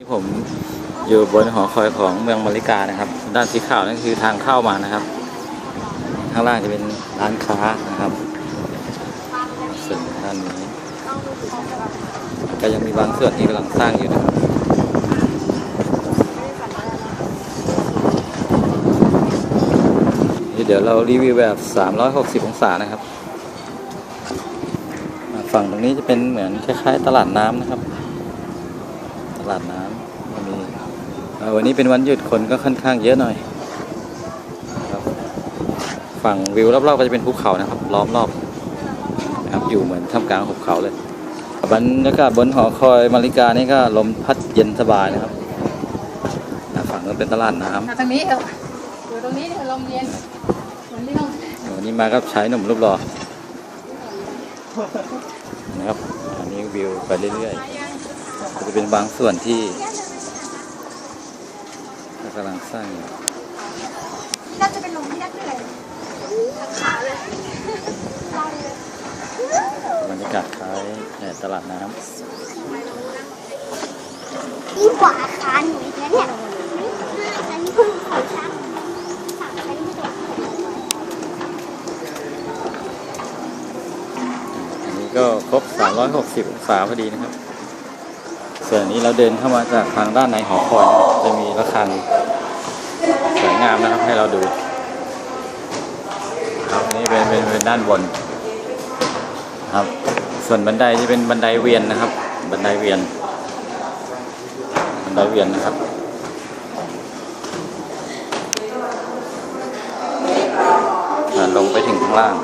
ที่ผมอยู่บนหอคอยของเมืองมาริกานะครับ ด้านสีขาวนั่นคือทางเข้ามานะครับ ข้างล่างจะเป็นร้านค้านะครับส่วนด้านนี้ก็ยังมีบางส่วนที่กำลังสร้างอยู่นะครับเดี๋ยวเรารีวิวแบบ 360 องศานะครับ ฝั่งตรงนี้จะเป็นเหมือนคล้ายๆตลาดน้ำนะครับ ลาดน้ำก็มีเอ่อวันนี้เป็นวันหยุดคนก็ค่อนข้างเยอะหน่อยครับฝั่งวิวรอบๆก็จะเป็นภูเขานะครับ ล้อมรอบนะครับอยู่เหมือนท่ามกลางหุบเขาเลยบรรยากาศบนหอคอยมาริกานี่ก็ลมพัดเย็นสบายนะครับอ่าฝั่งนั้นเป็นตลาดน้ำมาตรงนี้เถอะอยู่ตรงนี้เนี่ยลมเย็นวันนี้ลมวันนี้มากับชายหนุ่มรูปหล่อนะครับ อันนี้วิวไปเรื่อยๆก็ จะเป็นบางส่วนที่กำลังสร้างอยู่น่าจะเป็นลมที่นักเหนื่อยทั้งขาเลยบรรยากาศคล้ายในตลาดน้ยิ่งกว่าอาคารหนูอีกนะเนี่ยอันนี้เพิ่งขอชักสามชั้นที่ตัวำอันนี้ก็ครบ 360องศาพอดีนะครับ ส่วนนี้เราเดินเข้ามาจากทางด้านในหอคอยจะมีระฆังสวยงามนะครับให้เราดู ครับนี่เป็นเป็นเป็นด้านบนครับ ส่วนบันไดจะเป็นบันไดเวียนนะครับ บันไดเวียน บันไดเวียนนะครับลงไปถึงข้างล่าง